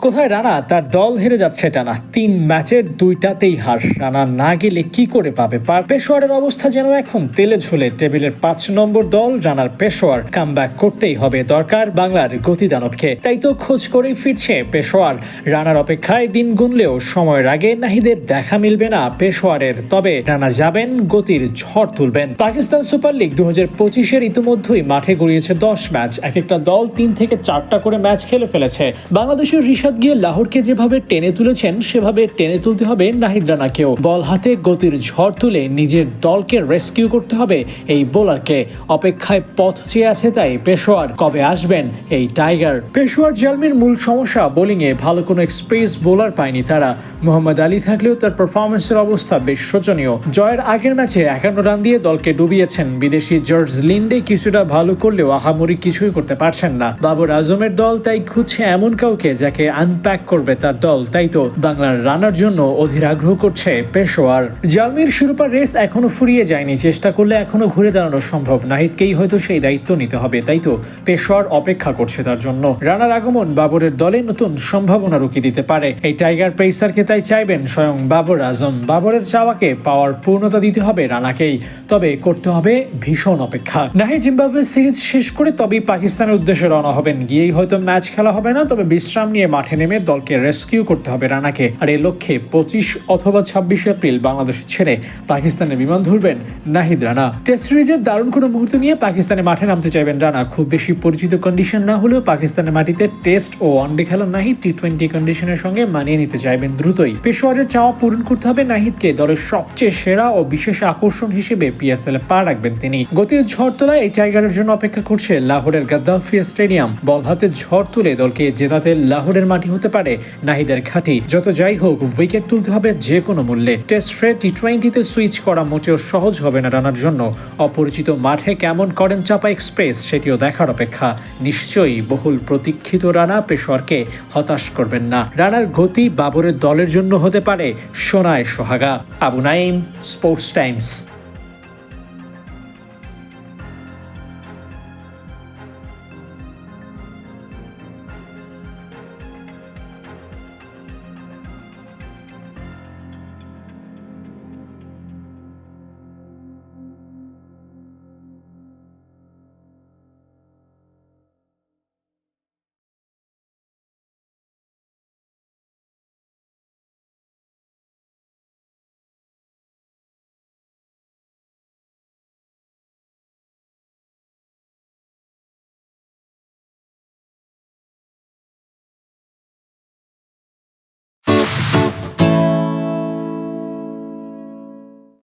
কোথায় রানা? তার দল হেরে যাচ্ছে টানা তিন ম্যাচের দুইটাতেই হার। রানা না গেলে কি করে পাবে? পার পেশোয়ারের অবস্থা যেন এখন তেলে ঝুলে। টেবিলের পাঁচ নম্বর দল রানার পেশোয়ার। কাম করতেই হবে দরকার বাংলার গতিদানবকে। তাই তো খোঁজ করেই ফিরছে পেশোয়ার। রানার অপেক্ষায় দিন গুনলেও সময়ের আগে নাহিদের দেখা মিলবে না পেশোয়ারের। তবে রানা যাবেন, গতির ঝড় তুলবেন। পাকিস্তান সুপার লিগ দু হাজার পঁচিশের ইতিমধ্যেই মাঠে গড়িয়েছে দশ ম্যাচ। এক একটা দল তিন থেকে চারটা করে ম্যাচ খেলে ফেলেছে। বাংলাদেশের ঋষাদ গিয়ে লাহোরকে যেভাবে টেনে তুলেছেন, সেভাবে টেনে তুলতে হবে নাহিদ রানাকেও। বল হাতে গতির ঝড় তুলে নিজের দলকে রেস্কিউ করতে হবে এই বোলারকে। অপেক্ষায় পথ চেয়ে আছে তাই পেশোয়ার। কবে আসবেন এই টাইগার? পেশোয়ার জালমির মূল সমস্যা, বোলিংয়ে ভালো কোনো এক্সপ্রেস বোলার পায়নি তারা। মোহাম্মদ আলী থাকলেও তার পারফরমেন্সের অবস্থা বেশ শোচনীয়। জয়ের আগের ম্যাচে একান্ন রান দিয়ে দলকে ডুবিয়েছেন বিদেশি জর্জ লিন্ডে। কিছুটা ভালো করলেও আহামরি কিছুই করতে পারছেন না। বাবর আজমের দল তাই খুঁজছে এমন কাউকে যাকে আনপ্যাক করবে তার দল। তাই তো বাংলার রানার জন্য অধীর আগ্রহ করছে পেশোয়ার জালমির শিরোপার রেস এখনও ফুরিয়ে যায়নি। চেষ্টা করলে এখনও ঘুরে দাঁড়ানো সম্ভব। নাহিদকেই হয়তো সেই দায়িত্ব নিতে হবে। তাই তো পেশোয়ার অপেক্ষা করছে তার জন্য। রানার আগমন বাবরের দলে নতুন সম্ভাবনা রুখে দিতে পারে। এই টাইগার পেসারকে তাই চাইবেন স্বয়ং বাবর আজম। বাবরের চাওয়াকে পাওয়ার পূর্ণতা দিতে হবে রানাকেই। তবে করতে হবে ভীষণ অপেক্ষা। নাহি জিম্বাবুয়ে সিরিজ শেষ করে তবেই পাকিস্তানের উদ্দেশ্যে রওনা হবেন। গিয়েই হয়তো ম্যাচ খেলা হবে না, তবে বিশ্রাম নিয়ে মাঠে নেমে দলকে রেস্কিউ করতে হবে রানাকে। আর এই লক্ষ্যে পঁচিশ অথবা ছাব্বিশে এপ্রিল বাংলাদেশ ছেড়ে পাকিস্তানে বিমান ধরবেন নাহিদ রানা। টেস্ট সিরিজের দারুণ কোনো মুহূর্ত নিয়ে পাকিস্তানে মাঠে নামতে চাইবেন রানা। খুব বেশি পরিচিত কন্ডিশন না হলেও পাকিস্তানের মাটিতে টেস্ট ও ওয়ানডে খেলা নাহিদ টি টোয়েন্টি কন্ডিশনের সঙ্গে মানিয়ে নিতে চাইবেন দ্রুতই। পেশোয়ারের চাওয়া পূরণ করতে হবে নাহিদকে। দলের সবচেয়ে সেরা ও বিশেষ আকর্ষণ হিসেবে পিএসএল এ পা রাখবেন তিনি। গতির ঝড় তোলায় এই টাইগারের জন্য অপেক্ষা করছে লাহোরের গাদ্দাফিয়া স্টেডিয়াম। বল হাতে ঝড় তুলে দলকে জেতাতে লাহোরের মাটি হতে পারে। নাহিদের ঘাঁটি যত যাই হোক, উইকেট তুলতে হবে যে কোনো মূল্যে। টেস্ট ফ্রে টি টোয়েন্টিতে সুইচ করা মোটেও সহজ হবে না রানার জন্য। অপরিচিত মাঠে কেমন করেন চাপা এক্সপ্রেস, সেটিও দেখার অপেক্ষা। নিশ্চয়ই বহুল প্রতীক্ষিত রানা পেশোয়ারকে হতাশ করবেন না। রানার গতি বাবরের দলের জন্য হতে পারে সোনায় সোহাগা। Abu Naim sports times.